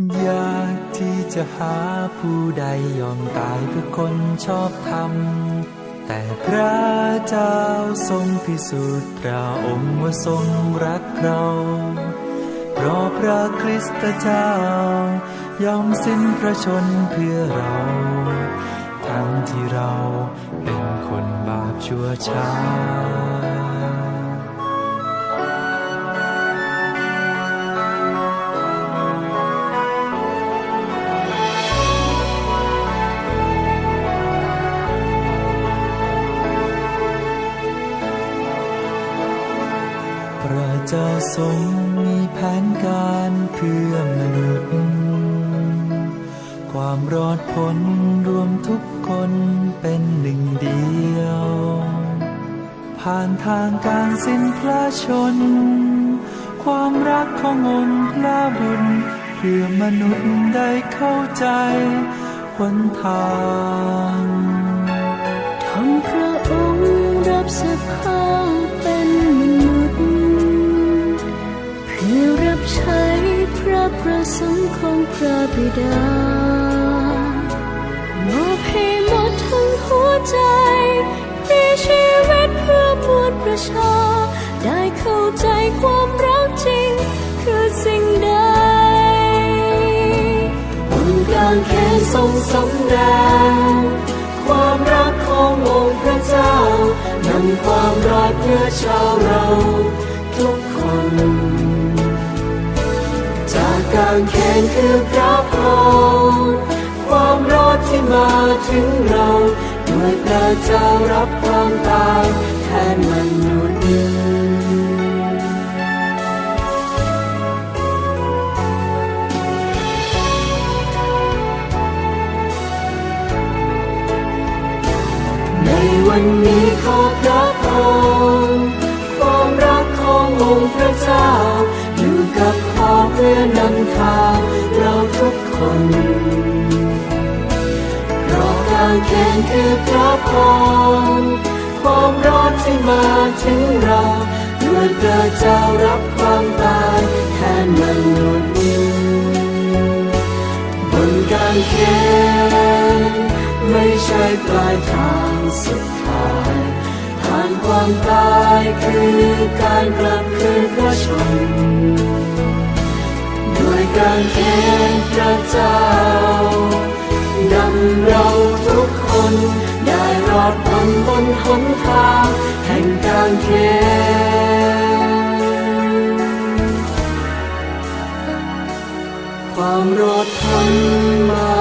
อยากที่จะหาผู้ใดยอมตายเพื่อคนชอบธรรม แต่พระเจ้าทรงพิสูจน์พระองค์ว่าทรงรักเรา เพราะพระคริสตเจ้ายอมสิ้นพระชนเพื่อเรา ทั้งที่เราเป็นคนบาปชั่วช้า จ้าทรงมีแผนการเพื่อมนุษย์ ความรอดพ้นรวมทุกคนเป็นหนึ่งเดียว ผ่านทางการสิ้นพระชน ความรักขององค์พระบุญ เพื่อมนุษย์ได้เข้าใจหนทางทำพระองค์รับสภาพ พระประสงค์ของพระบิดามอบให้หมดทั้งหัวใจมีชีวิตเพื่อมวลประชา ได้เข้าใจความรักจริง คือสิ่งใดบนกลางแขนทรงสำแดงความรักขององค์พระเจ้านำความรักเพื่อชาวเรา ทุกคนากการแขนคือพระพรความรอดที่มาถึงเราด้วยพระเจ้ารับความตายแทนมนุษย์ในวันนี้ขอพระพรความรักขององค์พระ เพื่อนำทางเราทุกคนเพราะการแข่งคือพระพรความรอดที่มาถึงเราด้วยพระเจ้ารับความตายแทนมนุษย์บนการแข่งไม่ใช่ปลายทางสุดท้ายผ่านความตายคือการกลับคืนพระชน ด้วยการแข่งพระเจ้าดำเราทุกคนได้รอดพ้นบนหนทางแห่งการแข่งความรอดพ้นมา